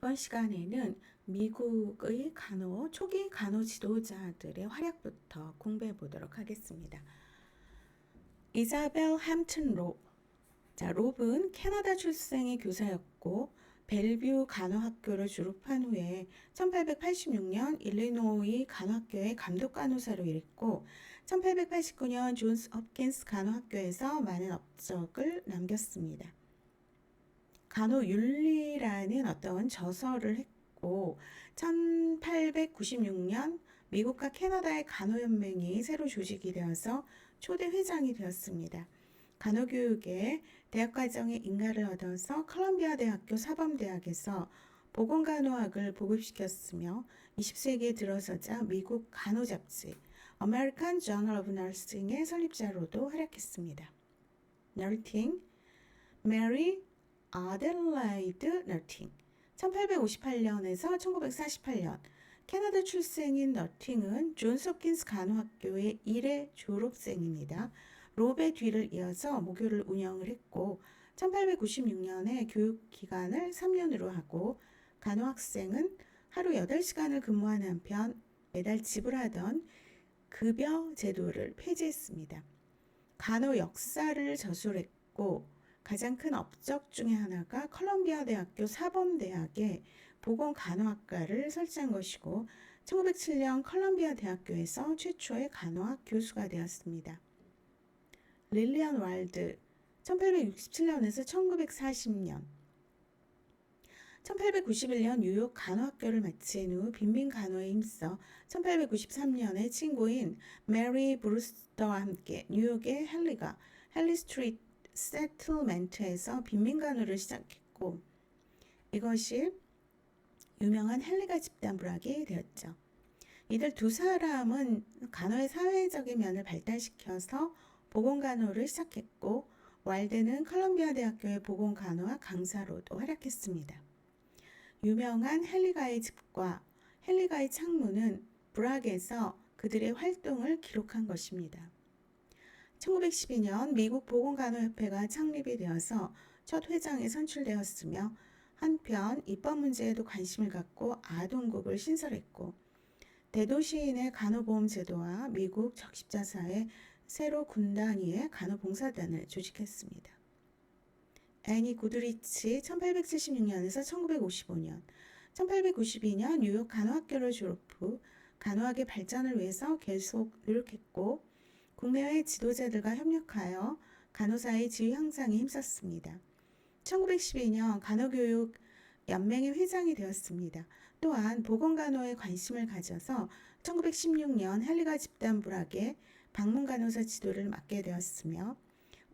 이번 시간에는 미국의 간호, 초기 간호 지도자들의 활약부터 공부해 보도록 하겠습니다. 이자벨 햄튼 롭. 자, 롭은 캐나다 출생의 교사였고, 벨뷰 간호학교를 졸업한 후에 1886년 일리노이 간호학교의 감독 간호사로 일했고, 1889년 존스 홉킨스 간호학교에서 많은 업적을 남겼습니다. 간호윤리라는 어떤 저서를 했고 1896년 미국과 캐나다의 간호연맹이 새로 조직이 되어서 초대 회장이 되었습니다. 간호교육의 대학과정에 인가를 얻어서 컬럼비아 대학교 사범대학에서 보건간호학을 보급시켰으며 20세기에 들어서자 미국 간호 잡지 American Journal of Nursing의 설립자로도 활약했습니다. 너팅, 메리 아델라이드 너팅 1858년에서 1948년 캐나다 출생인 너팅은 존스 홉킨스 간호학교의 1회 졸업생입니다. 롭의 뒤를 이어서 모교를 운영을 했고 1896년에 교육 기간을 3년으로 하고 간호학생은 하루 8시간을 근무하는 한편 매달 지불하던 급여 제도를 폐지했습니다. 간호 역사를 저술했고 가장 큰 업적 중의 하나가 컬럼비아 대학교 사범대학에 보건간호학과를 설치한 것이고 1907년 컬럼비아 대학교에서 최초의 간호학 교수가 되었습니다. 릴리안 왈드 1867년에서 1940년 1891년 뉴욕 간호학교를 마친 후 빈민 간호에 힘써 1893년에 친구인 메리 브루스터와 함께 뉴욕의 헨리가 헨리 스트리트 세틀멘트에서 빈민간호를 시작했고 이것이 유명한 헨리가 집단 불학이 되었죠. 이들 두 사람은 간호의 사회적인 면을 발달시켜서 보건간호를 시작했고 왈드는 컬럼비아 대학교의 보건간호와 강사로도 활약했습니다. 유명한 헨리가의 집과 헨리가의 창문은 불악에서 그들의 활동을 기록한 것입니다. 1912년 미국 보건간호협회가 창립이 되어서 첫 회장에 선출되었으며 한편 입법 문제에도 관심을 갖고 아동국을 신설했고 대도시인의 간호보험 제도와 미국 적십자사의 새로 군단위의 간호봉사단을 조직했습니다. 애니 구드리치 1876년에서 1955년, 1892년 뉴욕 간호학교를 졸업 후 간호학의 발전을 위해서 계속 노력했고 국내외 지도자들과 협력하여 간호사의 지위 향상에 힘썼습니다. 1912년 간호교육 연맹의 회장이 되었습니다. 또한 보건간호에 관심을 가져서 1916년 헨리가 집단 불학의 방문 간호사 지도를 맡게 되었으며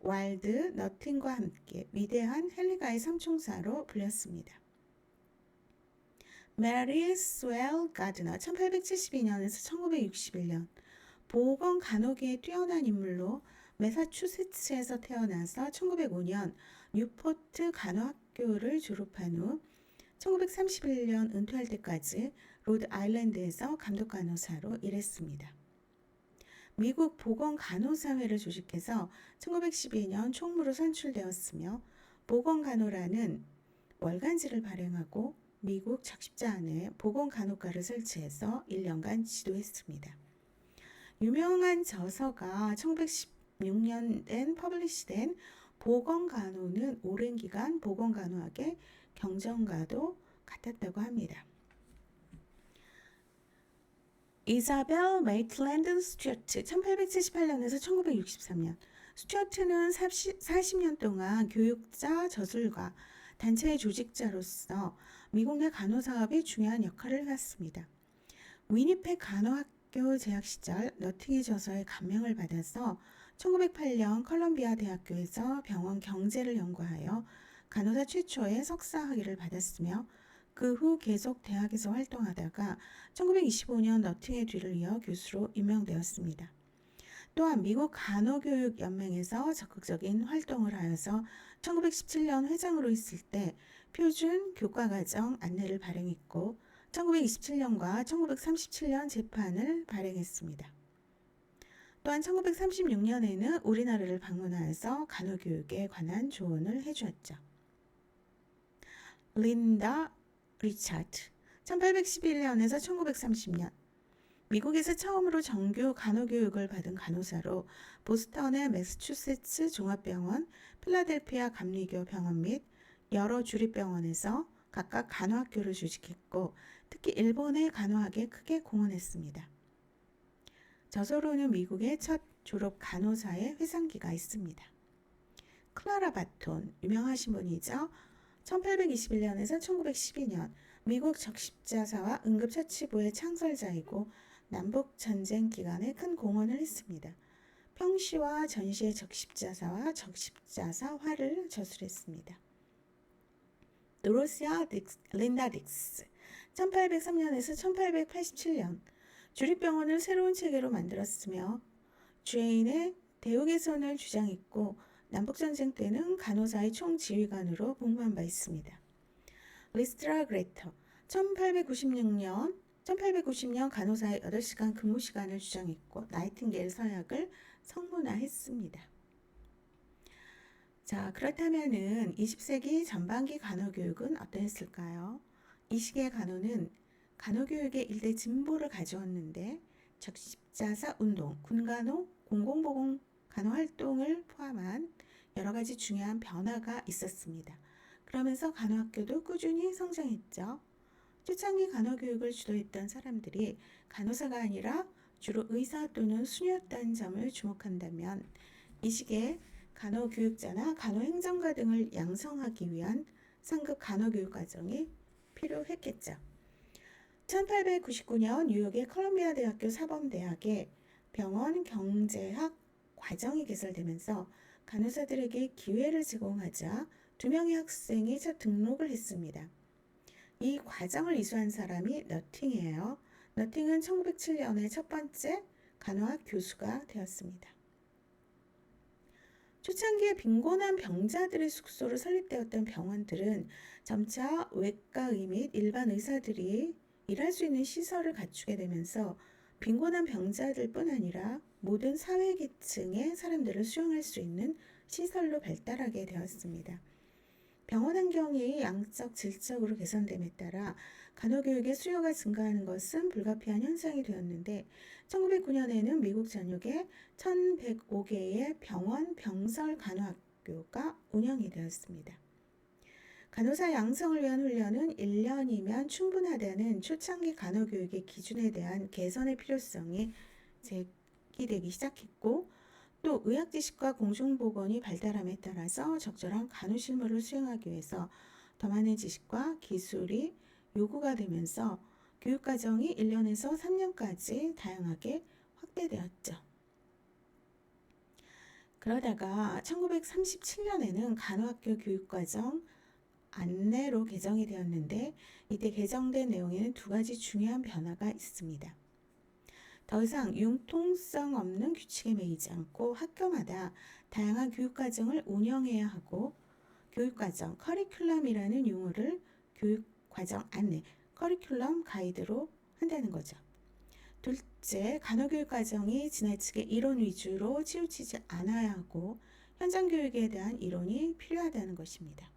와일드, 너팅과 함께 위대한 헨리가의 삼총사로 불렸습니다. 메리 스웰 가드너 1872년에서 1961년 보건 간호계의 뛰어난 인물로 매사추세츠에서 태어나서 1905년 뉴포트 간호학교를 졸업한 후 1931년 은퇴할 때까지 로드 아일랜드에서 감독 간호사로 일했습니다. 미국 보건 간호사회를 조직해서 1912년 총무로 선출되었으며 보건 간호라는 월간지를 발행하고 미국 적십자 안에 보건 간호과를 설치해서 1년간 지도했습니다. 유명한 저서가 1916년 된 퍼블리시된 보건간호는 오랜 기간 보건간호학의 경전과도 같았다고 합니다. 이사벨 메이틀랜드 스튜어트 1878년에서 1963년 스튜어트는 40, 40년 동안 교육자, 저술가, 단체의 조직자로서 미국 내 간호사업에 중요한 역할을 해왔습니다. 위니펙 간호학 대학교 재학 시절 너팅의 저서에 감명을 받아서 1908년 컬럼비아 대학교에서 병원 경제를 연구하여 간호사 최초의 석사 학위를 받았으며 그 후 계속 대학에서 활동하다가 1925년 너팅의 뒤를 이어 교수로 임명되었습니다. 또한 미국 간호교육연맹에서 적극적인 활동을 하여서 1917년 회장으로 있을 때 표준 교과과정 안내를 발행했고 1927년과 1937년 재판을 발행했습니다. 또한 1936년에는 우리나라를 방문하여서 간호교육에 관한 조언을 해주었죠. 린다 리차드 1811년에서 1930년 미국에서 처음으로 정규 간호교육을 받은 간호사로 보스턴의 매스추세츠 종합병원, 필라델피아 감리교 병원 및 여러 주립병원에서 각각 간호학교를 조직했고 특히 일본의 간호학에 크게 공헌했습니다. 저서로는 미국의 첫 졸업 간호사의 회상기가 있습니다. 클라라 바톤, 유명하신 분이죠. 1821년에서 1912년 미국 적십자사와 응급처치부의 창설자이고 남북 전쟁 기간에 큰 공헌을 했습니다. 평시와 전시의 적십자사와 적십자사화를 저술했습니다. 도로시아 딕스, 린다 딕스 1803년에서 1887년 주립병원을 새로운 체계로 만들었으며 주애인의 대우개선을 주장했고 남북전쟁 때는 간호사의 총지휘관으로 복무한 바 있습니다. 리스트라 그레터 1896년 1890년 간호사의 8시간 근무 시간을 주장했고 나이팅게일 서약을 성문화했습니다. 자, 그렇다면은 20세기 전반기 간호 교육은 어떠했을까요? 이 시기의 간호는 간호교육의 일대 진보를 가져왔는데 적십자사 운동, 군간호, 공공보건 간호 활동을 포함한 여러 가지 중요한 변화가 있었습니다. 그러면서 간호학교도 꾸준히 성장했죠. 초창기 간호교육을 주도했던 사람들이 간호사가 아니라 주로 의사 또는 수녀였다는 점을 주목한다면 이 시기에 간호교육자나 간호행정가 등을 양성하기 위한 상급 간호교육 과정이 필요했겠죠. 1899년 뉴욕의 컬럼비아 대학교 사범대학에 병원 경제학 과정이 개설되면서 간호사들에게 기회를 제공하자 두 명의 학생이 첫 등록을 했습니다. 이 과정을 이수한 사람이 너팅이에요. 너팅은 1907년에 첫 번째 간호학 교수가 되었습니다. 초창기에 빈곤한 병자들의 숙소로 설립되었던 병원들은 점차 외과 의 및 일반 의사들이 일할 수 있는 시설을 갖추게 되면서 빈곤한 병자들뿐 아니라 모든 사회 계층의 사람들을 수용할 수 있는 시설로 발달하게 되었습니다. 병원 환경이 양적, 질적으로 개선됨에 따라 간호교육의 수요가 증가하는 것은 불가피한 현상이 되었는데 1909년에는 미국 전역에 1105개의 병원 병설 간호학교가 운영이 되었습니다. 간호사 양성을 위한 훈련은 1년이면 충분하다는 초창기 간호교육의 기준에 대한 개선의 필요성이 제기되기 시작했고 또 의학 지식과 공중보건이 발달함에 따라서 적절한 간호 실무를 수행하기 위해서 더 많은 지식과 기술이 요구가 되면서 교육 과정이 1년에서 3년까지 다양하게 확대되었죠. 그러다가 1937년에는 간호학교 교육과정 안내로 개정이 되었는데 이때 개정된 내용에는 두 가지 중요한 변화가 있습니다. 더 이상 융통성 없는 규칙에 매이지 않고 학교마다 다양한 교육과정을 운영해야 하고 교육과정, 커리큘럼이라는 용어를 교육 과정 안내, 커리큘럼 가이드로 한다는 거죠. 둘째, 간호교육 과정이 지나치게 이론 위주로 치우치지 않아야 하고 현장 교육에 대한 이론이 필요하다는 것입니다.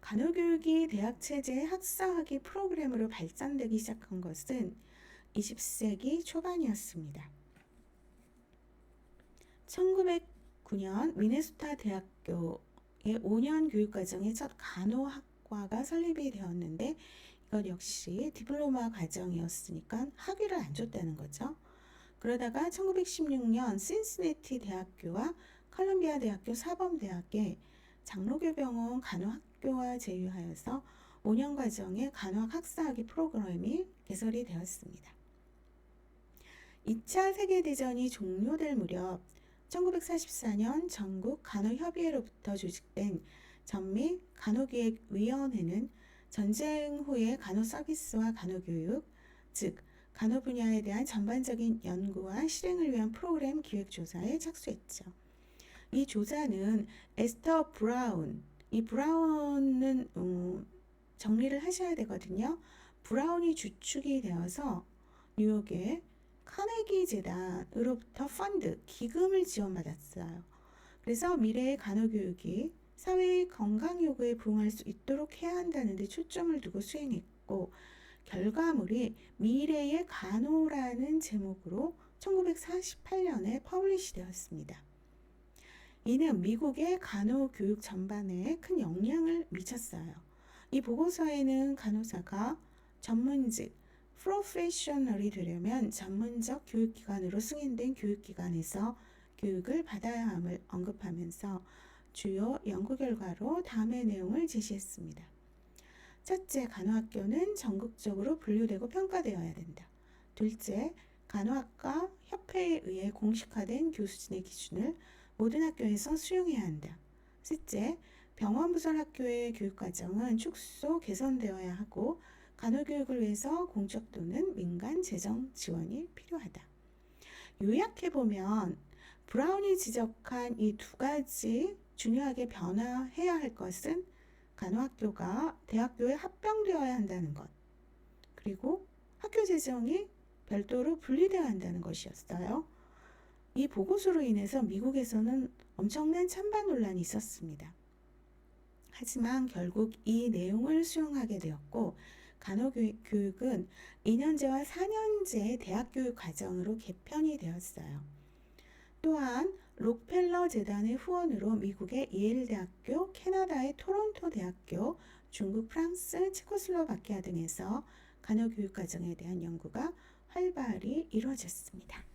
간호교육이 대학 체제의 학사학위 프로그램으로 발전되기 시작한 것은 20세기 초반이었습니다. 1909년 미네소타 대학교의 5년 교육과정의 첫 간호학 과가 설립이 되었는데 이것 역시 디플로마 과정이었으니까 학위를 안 줬다는 거죠. 그러다가 1916년 신시내티 대학교와 컬럼비아 대학교 사범대학에 장로교병원 간호학교와 제휴하여서 5년 과정의 간호학 학사학위 프로그램이 개설이 되었습니다. 2차 세계대전이 종료될 무렵 1944년 전국 간호협의회로부터 조직된 전미 간호기획위원회는 전쟁 후의 간호 서비스와 간호 교육, 즉 간호 분야에 대한 전반적인 연구와 실행을 위한 프로그램 기획 조사에 착수했죠. 이 조사는 에스터 브라운, 이 브라운은 음, 정리를 하셔야 되거든요. 브라운이 주축이 되어서 뉴욕의 카네기 재단으로부터 펀드, 기금을 지원받았어요. 그래서 미래의 간호교육이 사회의 건강 요구에 부응할 수 있도록 해야 한다는 데 초점을 두고 수행했고 결과물이 미래의 간호라는 제목으로 1948년에 퍼블리시 되었습니다. 이는 미국의 간호 교육 전반에 큰 영향을 미쳤어요. 이 보고서에는 간호사가 전문직, 프로페셔널이 되려면 전문적 교육기관으로 승인된 교육기관에서 교육을 받아야 함을 언급하면서 주요 연구 결과로 다음의 내용을 제시했습니다. 첫째, 간호학교는 전국적으로 분류되고 평가되어야 된다. 둘째, 간호학과 협회에 의해 공식화된 교수진의 기준을 모든 학교에서 수용해야 한다. 셋째, 병원 부설 학교의 교육 과정은 축소 개선되어야 하고 간호교육을 위해서 공적 또는 민간 재정 지원이 필요하다. 요약해 보면 브라운이 지적한 이 두 가지 중요하게 변화해야 할 것은 간호학교가 대학교에 합병되어야 한다는 것, 그리고 학교 재정이 별도로 분리되어야 한다는 것이었어요. 이 보고서로 인해서 미국에서는 엄청난 찬반 논란이 있었습니다. 하지만 결국 이 내용을 수용하게 되었고 간호교육은 2년제와 4년제 대학교육 과정으로 개편이 되었어요. 또한 록펠러 재단의 후원으로 미국의 예일 대학교, 캐나다의 토론토 대학교, 중국, 프랑스, 체코슬로바키아 등에서 간호교육 과정에 대한 연구가 활발히 이루어졌습니다.